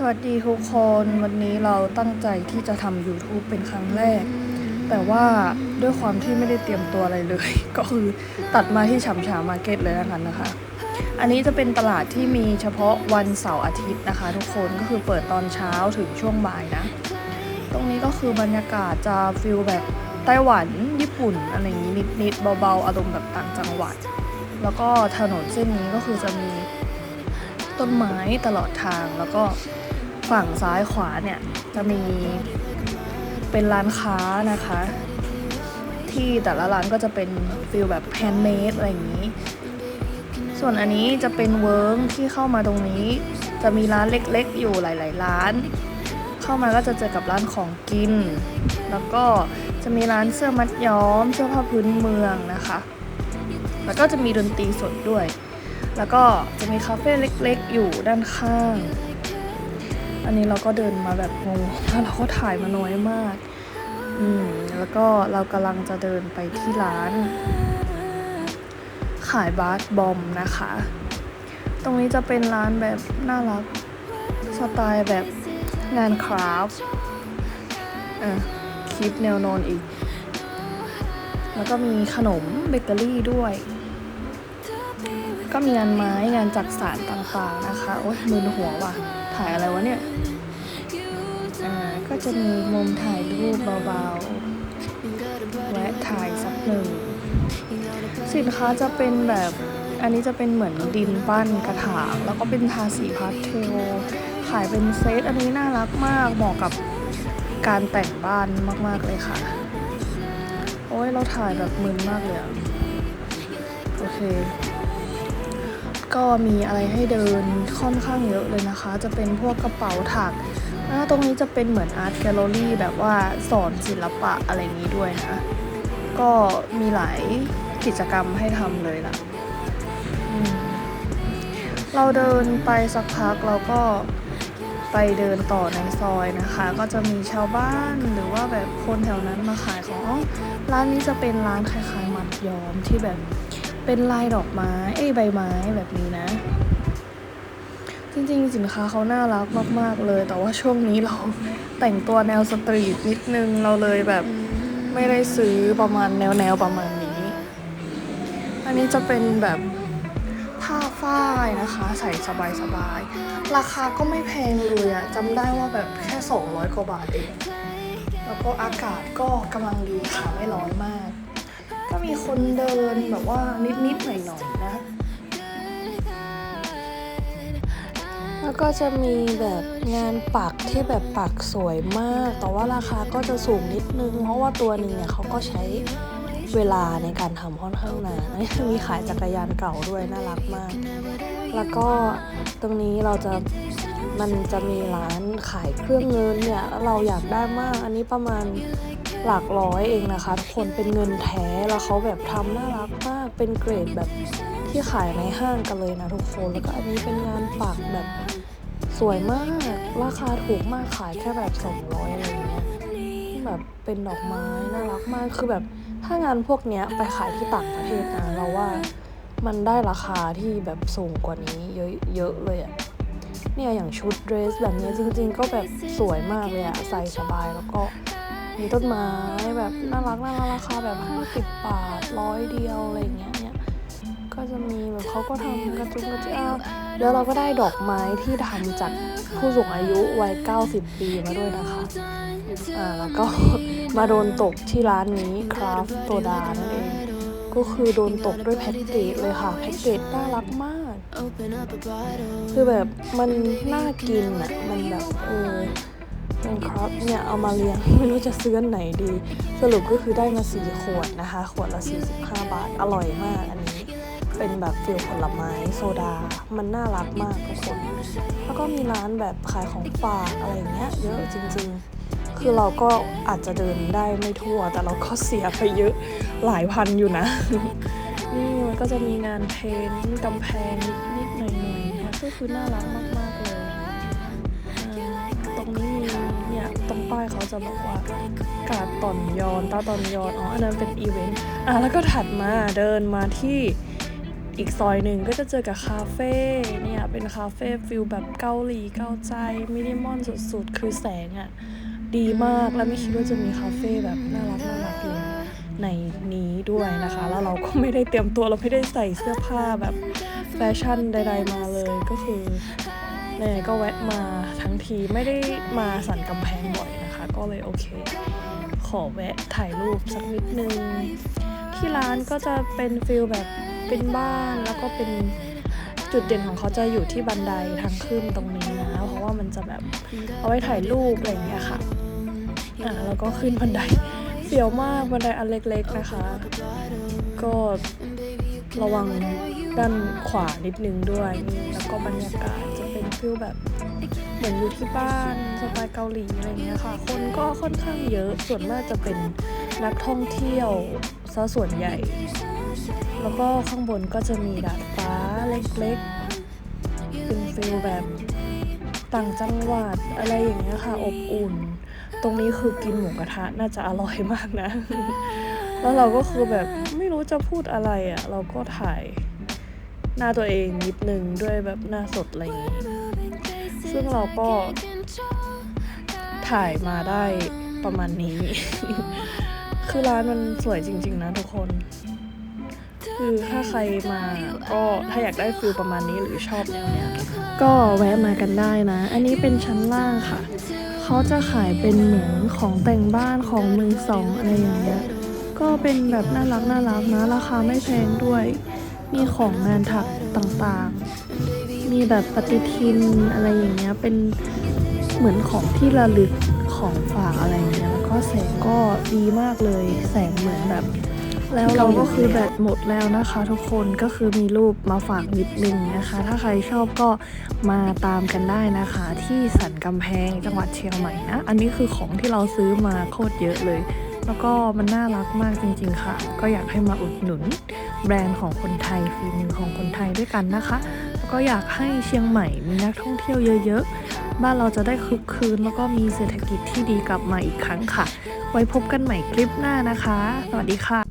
สวัสดีทุกคนวันนี้เราตั้งใจที่จะทำ YouTube เป็นครั้งแรก แต่ว่าด้วยความที่ไม่ได้เตรียมตัวอะไรเลย ก็คือตัดมาที่ฉ่ำฉามาร์เก็ตเลยแล้วกันนะคะ อันนี้จะเป็นตลาดที่มีเฉพาะวันเสาร์อาทิตย์นะคะ ทุกคนก็คือเปิดตอนเช้าถึงช่วงบ่ายนะ ตรงนี้ก็คือบรรยากาศจะฟิลแบบไต้หวันญี่ปุ่นอะไรอย่างนี้นิดๆเบาๆ อารมณ์แบบต่างจังหวัด แล้วก็ถนนเส้นนี้ก็คือจะมีต้นไม้ตลอดทางแล้วก็ ฝั่งซ้ายขวาเนี่ยจะมีเป็นร้านค้านะคะ ที่แต่ละร้านก็จะเป็นฟิลแบบแฮนด์เมดอะไรอย่างนี้ ส่วนอันนี้จะเป็นเวิร์กที่เข้ามาตรงนี้ จะมีร้านเล็กๆ อยู่หลาย ๆ ร้าน เข้ามาก็จะเจอกับร้านของกิน แล้วก็จะมีร้านเสื้อมัดย้อม เสื้อผ้าพื้นเมืองนะคะ แล้วก็จะมีดนตรีสดด้วย แล้วก็จะมีคาเฟ่เล็กๆ อยู่ด้านข้าง อันนี้เราก็เดินมาแบบงงแล้วเราก็ถ่ายมาน้อยมาก อืม แล้วก็เรากำลังจะเดินไปที่ร้าน ขายบาสบอมนะคะ ตรงนี้จะเป็นร้านแบบน่ารัก สไตล์แบบงานคราฟต์อะคลิปแนวนอนอีก แล้วก็มีขนมเบเกอรี่ด้วย ก็มีงานไม้งานจักสานต่างๆนะคะ โอ๊ยมือหัวว่ะ ถ่ายอะไรวะเนี่ยอ่าก็จะมีมุมถ่ายรูปเบาๆแวะถ่ายสักหนึ่ง สินค้าจะเป็นแบบ อันนี้จะเป็นเหมือนดินปั้นกระถางแล้วก็เป็นทาสีพาสเทล ขายเป็นเซตอันนี้น่ารักมาก เหมาะกับการแต่งบ้านมากๆเลยค่ะ โอ้ยเราถ่ายแบบมึนมากเลยอะโอเค ก็มีอะไรให้เดินค่อนข้างเยอะเลยนะคะ จะเป็นพวกกระเป๋าถักตรงนี้จะเป็นเหมือนอาร์ตแกลเลอรี่แบบว่าสอนศิลปะอะไรอย่างนี้ด้วยนะ ก็มีหลายกิจกรรมให้ทำเลยล่ะ เราเดินไปสักพักเราก็ไปเดินต่อในซอยนะคะ ก็จะมีชาวบ้านหรือว่าแบบคนแถวนั้นมาขายของร้านนี้จะเป็นร้านคล้ายๆมัดย้อมที่แบบ เป็นลายดอกไม้เอ้ใบไม้แบบนี้นะ จริงๆ สินค้าเขาน่ารักมาก ๆ เลย แต่ว่าช่วงนี้เราแต่งตัวแนวสตรีทนิดนึงเราเลยแบบไม่ได้ซื้อประมาณแนวแนวๆประมาณนี้ อันนี้จะเป็นแบบผ้าฝ้ายนะคะ ใส่สบายๆ ราคาก็ไม่แพงเลยอะจำได้ว่าแบบแค่ 200 กว่าบาทเอง แล้วก็อากาศก็กำลังดีค่ะ ไม่ร้อนมาก ก็มีคนเดินแบบว่านิดๆหน่อยๆนะ แล้วก็จะมีแบบงานปักที่แบบปักสวยมาก แต่ว่าราคาก็จะสูงนิดนึง เพราะว่าตัวหนึ่งเนี่ยเขาก็ใช้เวลาในการทำค่อนข้างนานมีขายจักรยานเก่าด้วยน่ารักมาก แล้วก็ตรงนี้เราจะมันจะมีร้านขายเครื่องเงินเนี่ยแล้วเราอยากได้มากอันนี้ประมาณ หลักร้อยเองนะคะทุกคนเป็นเงินแท้แล้วเขาแบบทำน่ารักมากเป็นเกรดแบบที่ขายในห้างกันเลยนะทุกคนแล้วก็อันนี้เป็นงานปักแบบสวยมากราคาถูกมากขายแค่แบบ200อะไรอย่างเงี้ยแบบเป็นดอกไม้น่ารักมากคือแบบถ้างานพวกเนี้ยไปขายที่ต่างประเทศนะเราว่ามันได้ราคาที่แบบสูงกว่านี้เยอะเยอะเลยอะเนี่ยอย่างชุดเดรสแบบเนี้ยจริงๆ ก็แบบสวยมากเลยอะใส่สบายแล้วก็ มีต้นไม้แบบน่ารักน่ารักราคาแบบ50บบาทร้อยเดียวอะไรอย่างเงี้ยเนี่ยก็จะมีแบบเขาก็ทำกระจุกกระจิกอ้าวแล้วเราก็ได้ดอกไม้ที่ทำจากผู้สูงอายุวัย90 ปีมาด้วยนะคะอ่าแล้วก็มาโดนตกที่ร้านนี้คราฟโ o ดานั่นเองก็คือโดนตกด้วยแพ็กเกจเลยค่ะแพ็กเกจน่ารักมาก คือแบบมันน่ากินอะมันแบบเออ นครับเนี่ยเอามาเลี้ยงไม่รู้จะซื้ออันไหนดี สรุปก็คือได้มาสี่ขวดนะคะ ขวดละ 45 บาท อร่อยมากอันนี้ เป็นแบบฟิลผลไม้โซดา มันน่ารักมากทุกคน แล้วก็มีร้านแบบขายของฝากอะไรอย่างเงี้ยเยอะจริง ๆคือเราก็อาจจะเดินได้ไม่ทั่ว แต่เราก็เสียไปเยอะหลายพันอยู่นะ นี่มันก็จะมีงานเพ้นกำแพงนิดๆหน่อยๆนะก็คือน่ารักมากๆ จะบอกว่ากาดตอนยอนตาตอนยอนอ๋ออันนั้นเป็นอีเวนต์อะแล้วก็ถัดมาเดินมาที่อีกซอยหนึ่งก็จะเจอกับคาเฟ่เนี่ยเป็นคาเฟ่ฟิลแบบเกาหลีเกาใจมินิมอลสุดๆ คือแสงอะ่ะดีมากแล้วไม่คิดว่าจะมีคาเฟ่แบบน่ารักน่ารักอยู่ในนี้ด้วยนะคะ แล้วเราก็ไม่ได้เตรียมตัวเราไม่ได้ใส่เสื้อผ้าแบบแฟชั่นใด ๆ มาเลยก็คือไหนๆก็แวะมาทั้งทีไม่ได้มาสั่นกำแพงบ่อยนะ ก็เลยโอเค ขอแวะถ่ายรูปสักนิดนึง ที่ร้านก็จะเป็นฟิลแบบเป็นบ้านแล้วก็เป็นจุดเด่นของเขาจะอยู่ที่บันไดทางขึ้นตรงนี้นะ เพราะว่ามันจะแบบเอาไว้ถ่ายรูปอะไรอย่างเงี้ยค่ะอะแล้วก็ขึ้นบันไดเสียวมากบันไดอันเล็กๆนะคะ ก็ระวังด้านขวานิดนึงด้วย แล้วก็บรรยากาศจะ ฟิลแบบเหมือนอยู่ที่บ้านสไตล์เกาหลีอะไรเงี้ยค่ะ คนก็ค่อนข้างเยอะส่วนมากจะเป็นนักท่องเที่ยวซะส่วนใหญ่ แล้วก็ข้างบนก็จะมีดาดฟ้าเล็กๆ เป็นฟิลแบบต่างจังหวัดอะไรอย่างเงี้ยค่ะ อบอุ่น ตรงนี้คือกินหมูกระทะน่าจะอร่อยมากนะ แล้วเราก็คือแบบไม่รู้จะพูดอะไรอะ่ะ เราก็ถ่าย หน้าตัวเองนิดนึงด้วยแบบหน้าสดอะไรอย่างงี้ ซึ่งเราก็ถ่ายมาได้ประมาณนี้ คือร้านมันสวยจริง ๆ นะทุกคน คือถ้าใครมาก็ถ้าอยากได้ฟิลประมาณนี้หรือชอบแนวเนี้ยก็แวะมากันได้นะ อันนี้เป็นชั้นล่างค่ะ เขาจะขายเป็นเหมือนของแต่งบ้านของมือสองอะไรอย่างเงี้ย ก็เป็นแบบน่ารักน่ารักนะ ราคาไม่แพงด้วย มีของงานถักต่างๆ มีแบบปฏิทินอะไรอย่างเงี้ย เป็นเหมือนของที่ระลึกของฝากอะไรอย่างเงี้ย แล้วก็แสงก็ดีมากเลย แสงเหมือนแบบ แล้วเราก็คือแบตหมดแล้วนะคะ ทุกคนก็คือมีรูปมาฝากนิดนึงนะคะ ถ้าใครชอบก็มาตามกันได้นะคะ ที่สันกำแพงจังหวัดเชียงใหม่นะ อันนี้คือของที่เราซื้อมาโคตรเยอะเลย แล้วก็มันน่ารักมากจริง ๆ ค่ะ ก็อยากให้มาอุดหนุนแบรนด์ของคนไทยฝีมือของคนไทยด้วยกันนะคะ แล้วก็อยากให้เชียงใหม่มีนักท่องเที่ยวเยอะ ๆ บ้านเราจะได้คึกคืน แล้วก็มีเศรษฐกิจที่ดีกลับมาอีกครั้งค่ะ ไว้พบกันใหม่คลิปหน้านะคะ สวัสดีค่ะ